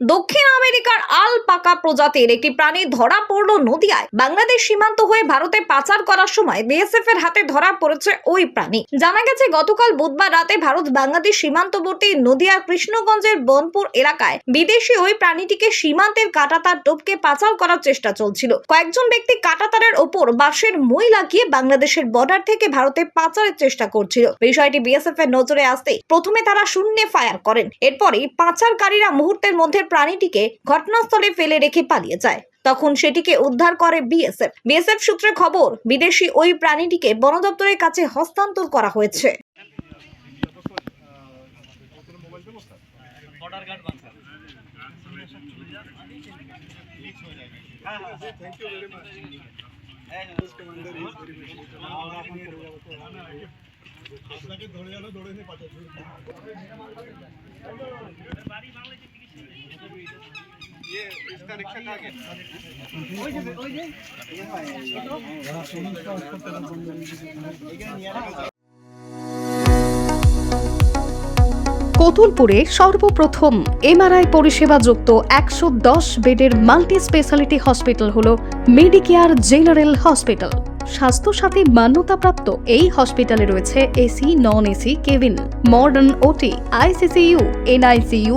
দক্ষিণ আমেরিকার আল পাকা প্রজাতির একটি প্রাণী ধরা পড়ল নদিয়ায়। বাংলাদেশ সীমান্ত হয়ে ভারতে পাচার করার সময় বিএসএফ এর হাতে ধরা পড়েছে ওই প্রাণী। জানা গেছে, গতকাল বুধবার রাতে ভারত বাংলাদেশ সীমান্তবর্তী নদিয়ার কৃষ্ণগঞ্জের বনপুর এলাকায় বিদেশি ওই প্রাণীটিকে সীমান্তের কাটাতার টপকে পাচার করার চেষ্টা চলছিল। কয়েকজন ব্যক্তি কাটাতারের ওপর বাঁশের মই লাগিয়ে বাংলাদেশের বর্ডার থেকে ভারতে পাচারের চেষ্টা করছিল। বিষয়টি বিএসএফ এর নজরে আসতে প্রথমে তারা শূন্যে ফায়ার করেন। এরপরে পাচারকারীরা মুহূর্তের মধ্যে প্রাণীটিকে ঘটনাস্থলে ফেলে রেখে পালিয়ে যায়। তখন সেটিকে উদ্ধার করে বিএসএফ। বিএসএফ সূত্রে খবর, বিদেশি ওই প্রাণীটিকে বন দপ্তরের কাছে হস্তান্তর করা হয়েছে। বর্ডার গার্ড বাংলা কতুলপুরে সর্বপ্রথম এমআরআই পরিষেবা যুক্ত একশো দশ বেডের মাল্টি স্পেশালিটি হসপিটাল হল মেডিকেয়ার জেনারেল হসপিটাল। স্বাস্থ্যসাথী মান্যতাপ্রাপ্ত এই হসপিটালে রয়েছে AC non AC cabin, modern OT, ICCU, NICU